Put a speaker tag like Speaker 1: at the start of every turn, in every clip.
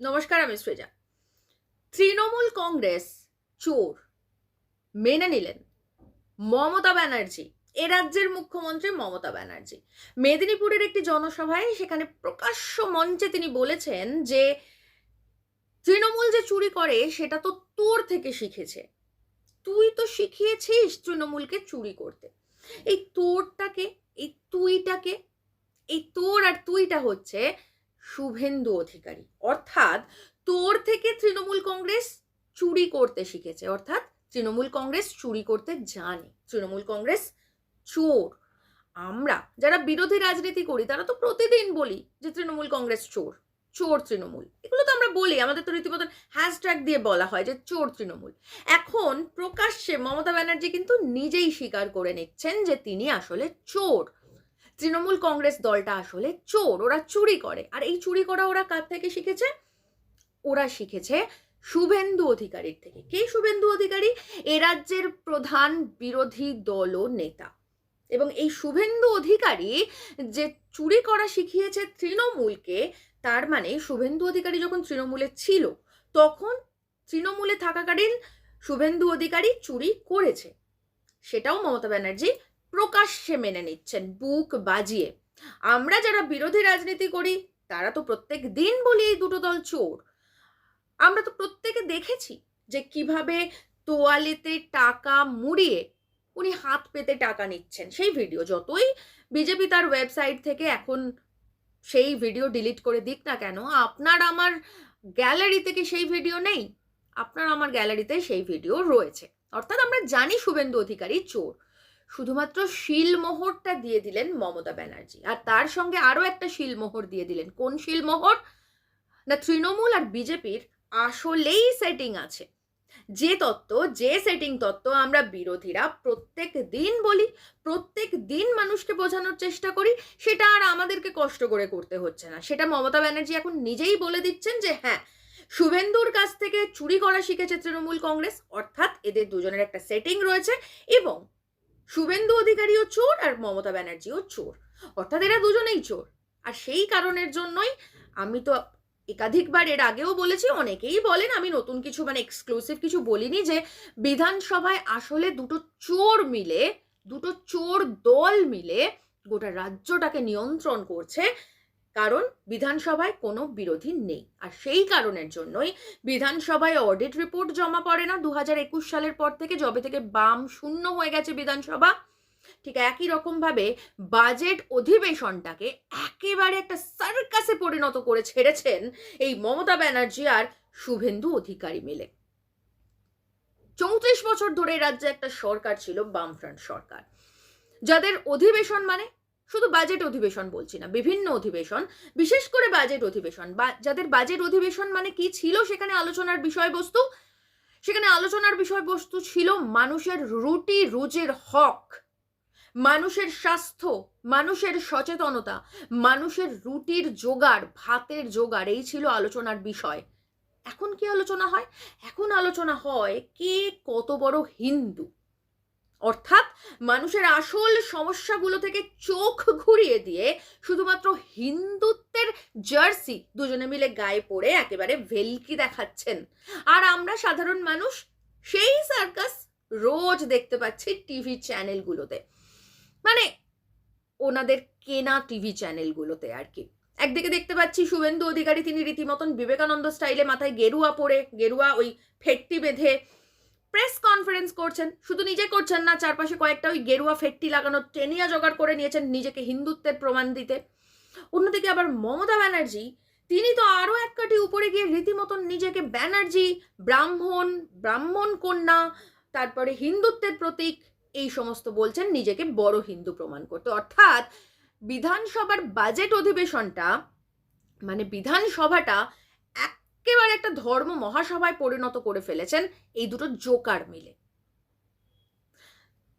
Speaker 1: নমস্কার, আমি সৃজা তৃণমূল কংগ্রেস চোর মেনে নিলেন মমতা ব্যানার্জি, এ রাজ্যের মুখ্যমন্ত্রী মমতা ব্যানার্জি। মেদিনীপুরের একটি জনসভায় সেখানে প্রকাশ্য মঞ্চে তিনি বলেছেন যে, তৃণমূল যে চুরি করে, সেটা তো তোর থেকে শিখেছে। তুই তো শিখিয়েছিস তৃণমূলকে চুরি করতে। এই তোরটাকে, এই তুইটাকে, এই তোর আর তুইটা হচ্ছে শুভেন্দু অধিকারী। অর্থাৎ তোর থেকে তৃণমূল কংগ্রেস চুরি করতে শিখেছে। অর্থাৎ তৃণমূল কংগ্রেস চুরি করতে জানে। তৃণমূল কংগ্রেস চোর। আমরা যারা বিরোধী রাজনীতি করি, তারা তো প্রতিদিন বলি যে তৃণমূল কংগ্রেস চোর চোর তৃণমূল। এগুলো তো আমরা বলি, আমাদের তো রীতিমতো হ্যাশট্যাগ দিয়ে বলা হয় যে চোর তৃণমূল। এখন প্রকাশ্যে মমতা ব্যানার্জি কিন্তু নিজেই স্বীকার করে নিচ্ছেন যে তিনি আসলে চোর। তৃণমূল কংগ্রেস দলটা আসলে চোর, ওরা চুরি করে। আর এই চুরি করা ওরা কার থেকে শিখেছে? ওরা শিখেছে শুভেন্দু অধিকারীর থেকে। কে শুভেন্দু অধিকারী? এ রাজ্যের প্রধান বিরোধী দল ও নেতা। এবং এই শুভেন্দু অধিকারী যে চুরি করা শিখিয়েছে তৃণমূলকে, তার মানে শুভেন্দু অধিকারী যখন তৃণমূলে ছিল, তখন তৃণমূলে থাকাকালীন শুভেন্দু অধিকারী চুরি করেছে। সেটাও মমতা ব্যানার্জি প্রকাশ্যে মেনে নিচ্ছেন, বুক বাজিয়ে। আমরা যারা বিরোধী রাজনীতি করি, তারা তো প্রত্যেক দিন বলি এই দুটো দল চোর। আমরা তো প্রত্যেকে দেখেছি যে কীভাবে তোয়ালেতে টাকা মুড়িয়ে উনি হাত পেতে টাকা নিচ্ছেন। সেই ভিডিও যতই বিজেপি তার ওয়েবসাইট থেকে এখন সেই ভিডিও ডিলিট করে দিক না কেন, আপনার আমার গ্যালারি থেকে সেই ভিডিও নেই। আপনার আমার গ্যালারিতে সেই ভিডিও রয়েছে। অর্থাৎ আমরা জানি শুভেন্দু অধিকারী চোর। শুধুমাত্র শিলমোহরটা দিয়ে দিলেন মমতা ব্যানার্জি। আর তার সঙ্গে আরও একটা শিলমোহর দিয়ে দিলেন। কোন শিলমোহর? না, তৃণমূল আর বিজেপির আসলেই সেটিং আছে। যে তত্ত্ব, যে সেটিং তত্ত্ব আমরা বিরোধীরা প্রত্যেক দিন বলি, প্রত্যেক দিন মানুষকে বোঝানোর চেষ্টা করি, সেটা আর আমাদেরকে কষ্ট করে করতে হচ্ছে না। সেটা মমতা ব্যানার্জি এখন নিজেই বলে দিচ্ছেন যে হ্যাঁ শুভেন্দুর কাছ থেকে চুরি করা শিখেছে তৃণমূল কংগ্রেস, অর্থাৎ এদের দুজনের একটা সেটিং রয়েছে এবং শুভেন্দু অধিকারীও চোর আর মমতা ব্যানার্জিও চোর। অর্থাৎ এরা দুজনেই চোর। আর সেই কারণের জন্যই আমি তো একাধিকবার এর আগেও বলেছি, অনেকেই বলেন, আমি নতুন কিছু মানে এক্সক্লুসিভ কিছু বলিনি যে বিধানসভায় আসলে দুটো চোর মিলে, দুটো চোর দল মিলে গোটা রাজ্যটাকে নিয়ন্ত্রণ করছে। কারণ বিধানসভায় কোনো বিরোধী নেই। আর সেই কারণের জন্যই বিধানসভায় অডিট রিপোর্ট জমা পড়ে না। দু হাজার একুশ সালের পর থেকে যবে থেকে বাম শূন্য হয়ে গেছে বিধানসভা, ঠিক একই রকমভাবে বাজেট অধিবেশনটাকে একেবারে একটা সার্কাসে পরিণত করে ছেড়েছেন এই মমতা ব্যানার্জি আর শুভেন্দু অধিকারী মিলে। চৌত্রিশ বছর ধরে রাজ্যে একটা সরকার ছিল, বামফ্রন্ট সরকার। যাদের অধিবেশন মানে শুধু বাজেট অধিবেশন বলছি না, বিভিন্ন অধিবেশন, বিশেষ করে বাজেট অধিবেশন, বা যাদের বাজেট অধিবেশন মানে কি ছিল সেখানে আলোচনার বিষয়বস্তু, সেখানে আলোচনার বিষয়বস্তু ছিল মানুষের রুটি রুজির হক, মানুষের স্বাস্থ্য, মানুষের সচেতনতা, মানুষের রুটির জোগাড়, ভাতের জোগাড়, এই ছিল আলোচনার বিষয়। এখন কি আলোচনা হয়? এখন আলোচনা হয় কে কত বড় হিন্দু? অর্থাৎ মানুষের আসল সমস্যাগুলো থেকে চোখ ঘুরিয়ে দিয়ে শুধুমাত্র হিন্দুত্বের জার্সি দুজনে মিলে গায়ে পড়ে একেবারে ভেলকি দেখাচ্ছেন। আর আমরা সাধারণ মানুষ সেই সার্কাস রোজ দেখতে পাচ্ছি টিভি চ্যানেলগুলোতে। মানে ওনাদের কেনা টিভি চ্যানেলগুলোতে আর কি। একদিকে দেখতে পাচ্ছি শুভেন্দু অধিকারী, তিনি রীতিমতন বিবেকানন্দ স্টাইলে মাথায় গেরুয়া পরে, গেরুয়া ওই ফেটটি বেঁধে প্রেস কনফারেন্স করছেন, শুধু নিজে করছেন না, চারপাশে কয়েকটা ওই গেরুয়া ফেটটি লাগানো টেনিয়া জোগাড় করে নিয়েছেন নিজেকে হিন্দুত্বের প্রমাণ দিতে। অন্যদিকে আবার মমতা ব্যানার্জি, তিনি তো আরও এক কাটি উপরে গিয়ে রীতিমতন নিজেকে ব্যানার্জি, ব্রাহ্মণ ব্রাহ্মণ কন্যা, তারপরে হিন্দুত্বের প্রতীক, এই সমস্ত বলছেন নিজেকে বড় হিন্দু প্রমাণ করতে। অর্থাৎ বিধানসভার বাজেট অধিবেশনটা মানে বিধানসভাটা একেবারে একটা ধর্ম মহাসভায় পরিণত করে ফেলেছেন এই দুটো জোকার মিলে।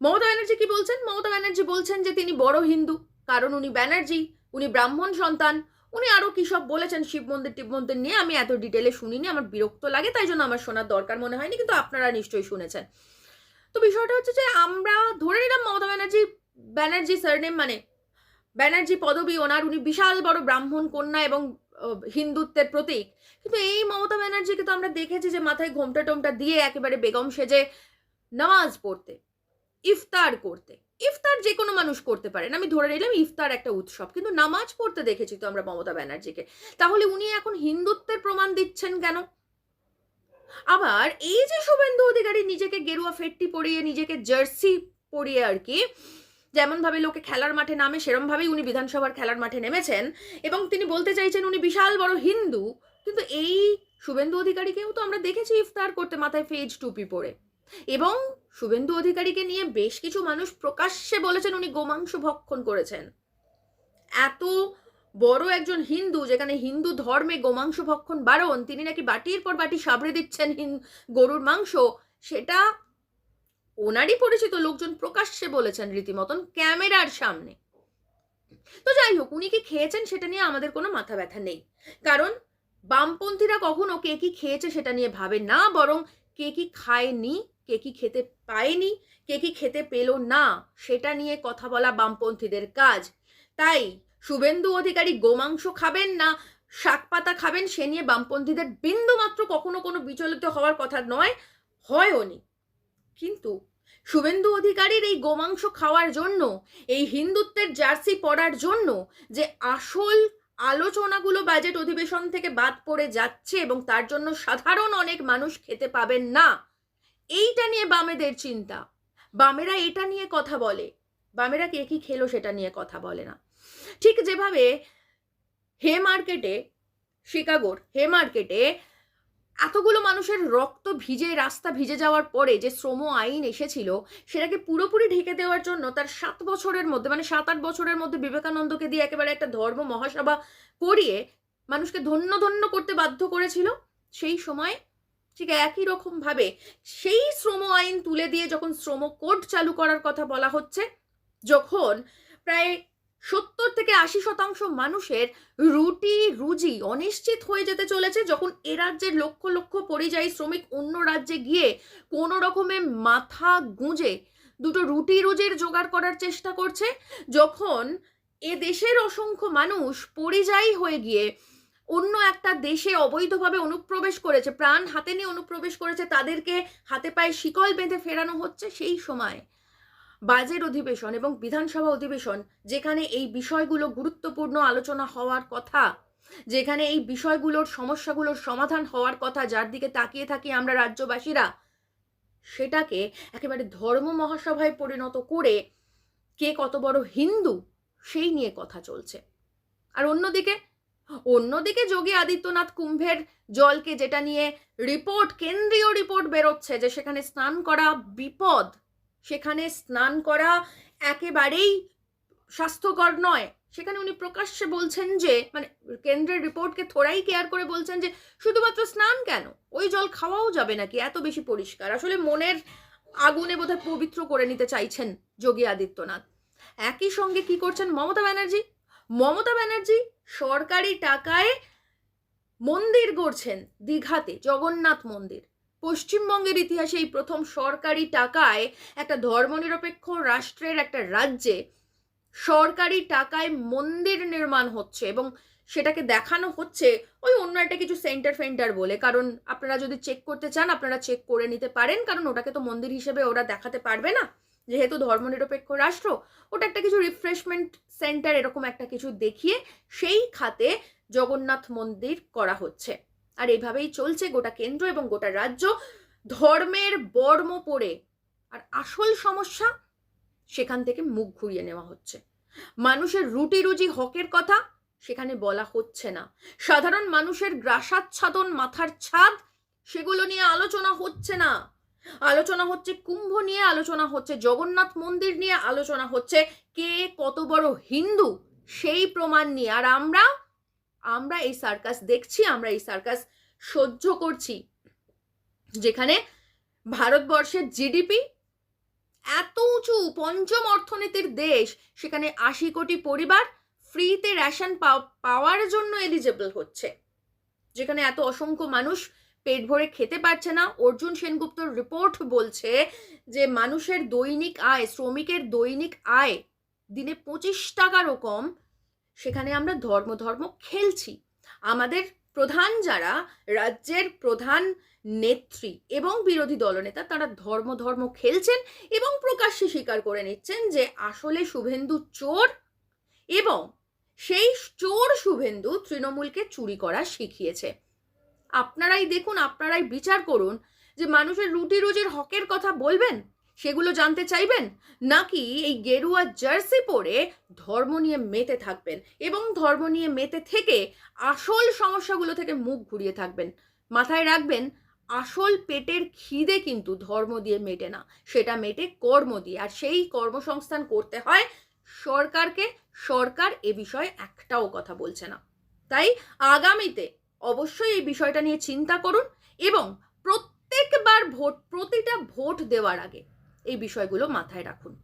Speaker 1: মমতা ব্যানার্জি কি বলছেন? মমতা ব্যানার্জি বলছেন যে তিনি বড় হিন্দু, কারণ উনি ব্যানার্জি, উনি ব্রাহ্মণ সন্তান, উনি আরও কী সব বলেছেন শিব মন্দির, টিব মন্দির নিয়ে আমি এত ডিটেলে শুনিনি, আমার বিরক্ত লাগে, তাই জন্য আমার শোনার দরকার মনে হয়নি, কিন্তু আপনারা নিশ্চয়ই শুনেছেন। তো বিষয়টা হচ্ছে যে আমরা ধরে নিলাম মমতা ব্যানার্জি ব্যানার্জি সারনেম মানে ব্যানার্জি পদবী ওনার, উনি বিশাল বড় ব্রাহ্মণ কন্যা এবং হিন্দুত্বের প্রতীক। কিন্তু এই মমতা ব্যানার্জিকে তো আমরা দেখেছি যে মাথায় ঘোমটা টোমটা দিয়ে একেবারে বেগম সেজে নামাজ পড়তে, ইফতার করতে। ইফতার যে কোনো মানুষ করতে পারেন। আমি ধরে নিলাম ইফতার একটা উৎসব, কিন্তু নামাজ পড়তে দেখেছি তো আমরা মমতা ব্যানার্জিকে। তাহলে উনি এখন হিন্দুত্বের প্রমাণ দিচ্ছেন কেন? আবার এই যে শুভেন্দু অধিকারী নিজেকে গেরুয়া ফেটটি পরিয়ে, নিজেকে জার্সি পরিয়ে আর কি যেমন ভাবে লোকে খেলার মাঠে নামে, সেরম ভাবেই উনি বিধানসভার খেলার মাঠে নেমেছেন। এবং তিনি বলতে চাইছেন উনি বিশাল বড় হিন্দু। কিন্তু এই শুভেন্দু অধিকারীকেও তো আমরা দেখেছি ইফতার করতে মাথায় ফেজ টুপি পরে। এবং শুভেন্দু অধিকারীকে নিয়ে বেশ কিছু মানুষ প্রকাশ্যে বলেছেন উনি গোমাংস ভক্ষণ করেছেন। এত বড় একজন হিন্দু, যেখানে হিন্দু ধর্মে গোমাংস ভক্ষণ বারণ, তিনি নাকি বাটির পর বাটি সাবড়ে দিচ্ছেন গরুর মাংস, সেটা ওনারই পরিচিত লোকজন প্রকাশ্যে বলেছেন রীতিমতন ক্যামেরার সামনে। তো যাই হোক, উনি কি খেয়েছেন সেটা নিয়ে আমাদের কোনো মাথা ব্যথা নেই। কারণ বামপন্থীরা কখনো কে কি খেয়েছে সেটা নিয়ে ভাবে না, বরং কে কি খায়নি, কে কি খেতে পায়নি, কে কি খেতে পেল না, সেটা নিয়ে কথা বলা বামপন্থীদের কাজ। তাই শুভেন্দু অধিকারী গোমাংস খাবেন না, শাক পাতা খাবেন, সে নিয়ে বামপন্থীদের বিন্দু মাত্র কখনো কোনো বিচলিত হওয়ার কথা নয় হয়ওনি কিন্তু শুভেন্দু অধিকারীর এই গোমাংস খাওয়ার জন্য, এই হিন্দুত্বের জার্সি পরার জন্য যে আসল আলোচনাগুলো বাজেট অধিবেশন থেকে বাদ পড়ে যাচ্ছে এবং তার জন্য সাধারণ অনেক মানুষ খেতে পাবেন না, এইটা নিয়ে বামেদের চিন্তা। বামেরা এটা নিয়ে কথা বলে। বামেরা কে কি খেলো সেটা নিয়ে কথা বলে না। ঠিক যেভাবে হে মার্কেটে, শিকাগোর হে মার্কেটে এতগুলো মানুষের রক্ত ভিজে, রাস্তা ভিজে যাওয়ার পরে যে শ্রম আইন এসেছিল, সেটাকে পুরোপুরি ঢেকে দেওয়ার জন্য তার সাত বছরের মধ্যে মানে সাত আট বছরের মধ্যে বিবেকানন্দকে দিয়ে একেবারে একটা ধর্ম মহাসভা করিয়ে মানুষকে ধন্য ধন্য করতে বাধ্য করেছিল, সেই সময় ঠিক একই রকম ভাবে সেই শ্রম আইন তুলে দিয়ে যখন শ্রম কোড চালু করার কথা বলা হচ্ছে, যখন প্রায় সত্তর থেকে আশি শতাংশ মানুষের রুটি রুজি অনিশ্চিত হয়ে যেতে চলেছে যখন এ রাজ্যের লক্ষ লক্ষ পরিযায়ী শ্রমিক অন্য রাজ্যে গিয়ে কোনো রকমে মাথা গুঁজে দুটো রুটি রুজির জোগাড় করার চেষ্টা করছে। যখন এ দেশের অসংখ্য মানুষ পরিযায়ী হয়ে গিয়ে অন্য একটা দেশে অবৈধভাবে অনুপ্রবেশ করেছে, প্রাণ হাতে নিয়ে অনুপ্রবেশ করেছে, তাদেরকে হাতে পায়ে শিকল বেঁধে ফেরানো হচ্ছে সেই সময় বাজেট অধিবেশন এবং বিধানসভা অধিবেশন, যেখানে এই বিষয়গুলো গুরুত্বপূর্ণ আলোচনা হওয়ার কথা, যেখানে এই বিষয়গুলোর সমস্যাগুলোর সমাধান হওয়ার কথা, যার দিকে তাকিয়ে থাকি আমরা রাজ্যবাসীরা, সেটাকে একেবারে ধর্ম মহাসভায় পরিণত করে কে কত বড় হিন্দু, সেই নিয়ে কথা চলছে। আর অন্যদিকে অন্যদিকে যোগী আদিত্যনাথ কুম্ভের জলকে যেটা নিয়ে রিপোর্ট, কেন্দ্রীয় রিপোর্ট বেরোচ্ছে যে সেখানে স্নান করা বিপদ সেখানে স্নান করা একেবারেই স্বাস্থ্যকর নয়। সেখানে উনি প্রকাশ্যে বলছেন যে মানে কেন্দ্রের রিপোর্টকে থোড়াই কেয়ার করে বলছেন যে, শুধুমাত্র স্নান কেন? ওই জল খাওয়াও যাবে নাকি? এত বেশি পরিষ্কার। আসলে মনের আগুনে বোধহয় পবিত্র করে নিতে চাইছেন যোগী আদিত্যনাথ। একই সঙ্গে কি করছেন মমতা ব্যানার্জি? মমতা ব্যানার্জি সরকারি টাকায় মন্দির গড়ছেন দীঘাতে, জগন্নাথ মন্দির। পশ্চিমবঙ্গের ইতিহাসে এই প্রথম সরকারি টাকায় একটা ধর্মনিরপেক্ষ রাষ্ট্রের একটা রাজ্যে সরকারি টাকায় মন্দির নির্মাণ হচ্ছে এবং সেটাকে দেখানো হচ্ছে ওই অন্য একটা কিছু সেন্টার ফেন্টার বলে। কারণ আপনারা যদি চেক করতে চান, আপনারা চেক করে নিতে পারেন, কারণ ওটাকে তো মন্দির হিসেবে ওরা দেখাতে পারবে না। যেহেতু ধর্মনিরপেক্ষ রাষ্ট্র, ওটা একটা কিছু রিফ্রেশমেন্ট সেন্টার এরকম একটা কিছু দেখিয়ে সেই খাতে জগন্নাথ মন্দির করা হচ্ছে। আর এইভাবেই চলছে গোটা কেন্দ্র এবং গোটা রাজ্য ধর্মের বর্ম পড়ে। আর আসল সমস্যা, সেখান থেকে মুখ ঘুরিয়ে নেওয়া হচ্ছে। মানুষের রুটি রুজি হকের কথা সেখানে বলা হচ্ছে না। সাধারণ মানুষের গ্রাসাচ্ছাদন মাথার ছাদ, সেগুলো নিয়ে আলোচনা হচ্ছে না। আলোচনা হচ্ছে কুম্ভ নিয়ে, আলোচনা হচ্ছে জগন্নাথ মন্দির নিয়ে, আলোচনা হচ্ছে কে কত বড় হিন্দু, সেই প্রমাণ নিয়ে। আর আমরা আমরা এই সার্কাস দেখছি, আমরা এই সার্কাস সহ্য করছি। যেখানে ভারতবর্ষের জিডিপি এত উঁচু, পঞ্চম অর্থনীতির দেশ, সেখানে আশি কোটি পরিবার ফ্রিতে রেশন পাওয়ার জন্য এলিজেবল হচ্ছে। যেখানে এত অসংখ্য মানুষ পেট ভরে খেতে পারছে না। অর্জুন সেনগুপ্তর রিপোর্ট বলছে যে, মানুষের দৈনিক আয়, শ্রমিকের দৈনিক আয় দিনে পঁচিশ টাকারও কম সেখানে আমরা ধর্ম ধর্ম খেলছি। আমাদের প্রধান যারা, রাজ্যের প্রধান নেত্রী এবং বিরোধী দলনেতা, তারা ধর্ম ধর্ম খেলছেন এবং প্রকাশ্যে স্বীকার করে নিচ্ছেন যে আসলে শুভেন্দু চোর এবং সেই চোর শুভেন্দু তৃণমূলকে চুরি করা শিখিয়েছে। আপনারাই দেখুন, আপনারাই বিচার করুন যে মানুষের রুটি রুজির হকের কথা বলবেন? সেগুলো জানতে চাইবেন? নাকি এই গেরুয়া জার্সি পরে ধর্ম নিয়ে মেতে থাকবেন এবং ধর্ম নিয়ে মেতে থেকে আসল সমস্যাগুলো থেকে মুখ ঘুরিয়ে থাকবেন? মাথায় রাখবেন, আসল পেটের খিদে কিন্তু ধর্ম দিয়ে মেটে না। সেটা মেটে কর্ম দিয়ে। আর সেই কর্মসংস্থান করতে হয় সরকারকে। সরকার এ বিষয়ে একটাও কথা বলছে না। তাই আগামীতে অবশ্যই এই বিষয়টা নিয়ে চিন্তা করুন এবং প্রত্যেকবার ভোট, প্রতিটা ভোট দেওয়ার আগে এই বিষয়গুলো মাথায় রাখুন।